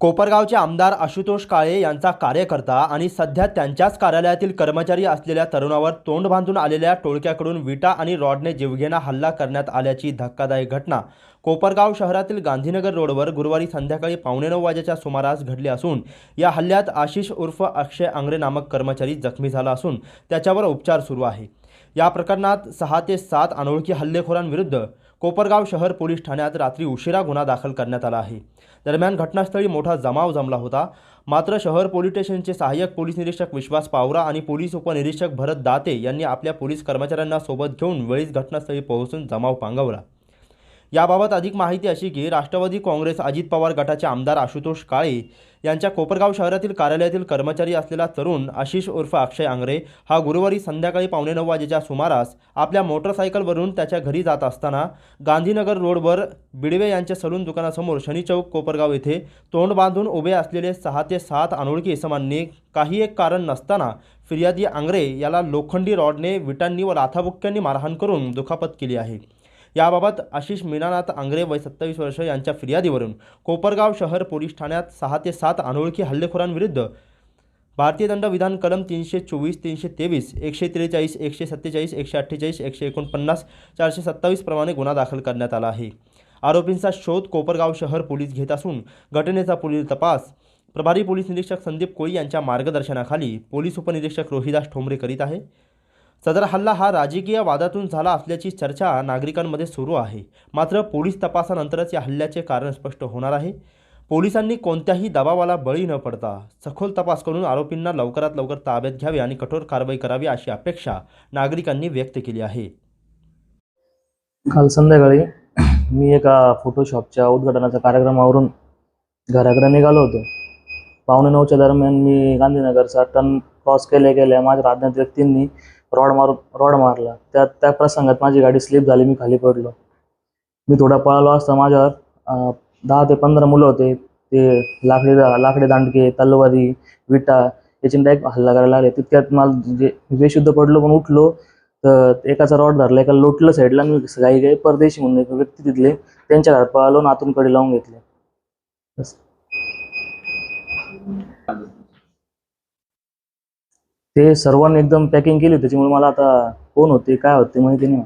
कोपरगावचे आमदार आशुतोष काळे यांचा कार्यकर्ता आणि सध्या त्यांच्याच कार्यालयातील कर्मचारी असलेल्या तरुणावर तोंड बांधून आलेल्या टोळक्याकडून विटा आणि रॉडने जीवघेणा हल्ला करण्यात आल्याची धक्कादायक घटना कोपरगाव शहरातील गांधीनगर रोडवर गुरुवारी संध्याकाळी पावणे नऊ वाजेच्या सुमारास घडली असून या हल्ल्यात आशिष उर्फ अक्षय आंग्रे नामक कर्मचारी जखमी झाला असून त्याच्यावर उपचार सुरू आहे. या प्रकरणात सहा ते सात अनोळखी हल्लेखोरांविरुद्ध कोपरगाव शहर पोलीस ठाण्यात रात्री उशिरा गुन्हा दाखल करण्यात आला आहे. दरम्यान घटनास्थळी मोठा जमाव जमला होता. मात्र शहर पोलीस स्टेशनचे सहाय्यक पोलीस निरीक्षक विश्वास पावरा आणि पोलीस उपनिरीक्षक भरत दाते यांनी आपल्या पोलीस कर्मचाऱ्यांना सोबत घेऊन वेळीच घटनास्थळी पोहोचून जमाव पांगवला. याबाबत अधिक माहिती अशी की राष्ट्रवादी काँग्रेस अजित पवार गटाचे आमदार आशुतोष काळे यांच्या कोपरगाव शहरातील कार्यालयातील कर्मचारी असलेला तरुण आशिष उर्फ अक्षय आंग्रे हा गुरुवारी संध्याकाळी पावणे नऊ वाजेच्या सुमारास आपल्या मोटरसायकलवरून त्याच्या घरी जात असताना गांधीनगर रोडवर बिडवे यांच्या सलून दुकानासमोर शनी चौक कोपरगाव येथे तोंड बांधून उभे असलेले सहा ते सात अनोळखी इसमांनी काही एक कारण नसताना फिर्यादी आंग्रे याला लोखंडी रॉडने विटांनी व लाथाबुक्क्यांनी मारहाण करून दुखापत केली आहे. याबाबत आशिष मीनानाथ आंग्रे वय सत्तावीस वर्ष यांच्या फिर्यादीवरून कोपरगाव शहर पोलीस ठाण्यात सहा ते सात अनोळखी हल्लेखोरांविरुद्ध भारतीय दंड विधान कलम तीनशे चोवीस तीनशे तेवीस एकशे त्रेचाळीस एकशे सत्तेचाळीस एकशे अठ्ठेचाळीस एकशे एकोणपन्नास चारशे सत्तावीस प्रमाणे गुन्हा दाखल करण्यात आला आहे. आरोपींचा शोध कोपरगाव शहर पोलीस घेत असून घटनेचा पुढील तपास प्रभारी पोलीस निरीक्षक संदीप कोळी यांच्या मार्गदर्शनाखाली पोलीस उपनिरीक्षक रोहिदास ठोंबरे करीत आहे. सदर हल्ला हा राजकीय वादातून झाला असल्याची चर्चा नागरिकांमध्ये सुरू आहे. मात्र पोलीस तपासानंतरच या हल्ल्याचे कारण स्पष्ट होणार आहे. पोलिसांनी कोणत्याही दबावाला बळी न पडता सखोल तपास करून आरोपींना लवकरात लवकर ताब्यात घ्यावे आणि कठोर कारवाई करावी अशी अपेक्षा नागरिकांनी व्यक्त केली आहे. काल संध्याकाळी मी एका फोटोशॉपच्या उद्घाटनाच्या कार्यक्रमावरून घराकडे निघालो होतो. पावणे नऊच्या दरम्यान मी गांधीनगरचा टर्न क्रॉस केल्या गेल्या माझ्या अज्ञात व्यक्तींनी रॉड मार रॉड मारला. त्या त्या प्रसंगात माझी गाडी स्लिप झाली मी खाली पडलो. मी थोडा पळालो असता माझ्यावर. दहा ते पंधरा मुलं होते. ते लाकडी लाकडी दांडके तलवारी विटा याची डायरेक्ट हल्ला करायला लागले. तितक्यात मला जे बेशुद्ध पडलो पण उठलो तर एकाचा रॉड धरला एका लोटलं साईडला मी गाई गाई परदेशी म्हणून एक व्यक्ती तिथले त्यांच्या घरात पळालो नातूंकडे आतून कडे लावून घेतले. ते सर्वांनी एकदम पॅकिंग केली त्याच्यामुळे मला आता कोण होते काय होते माहिती नाही.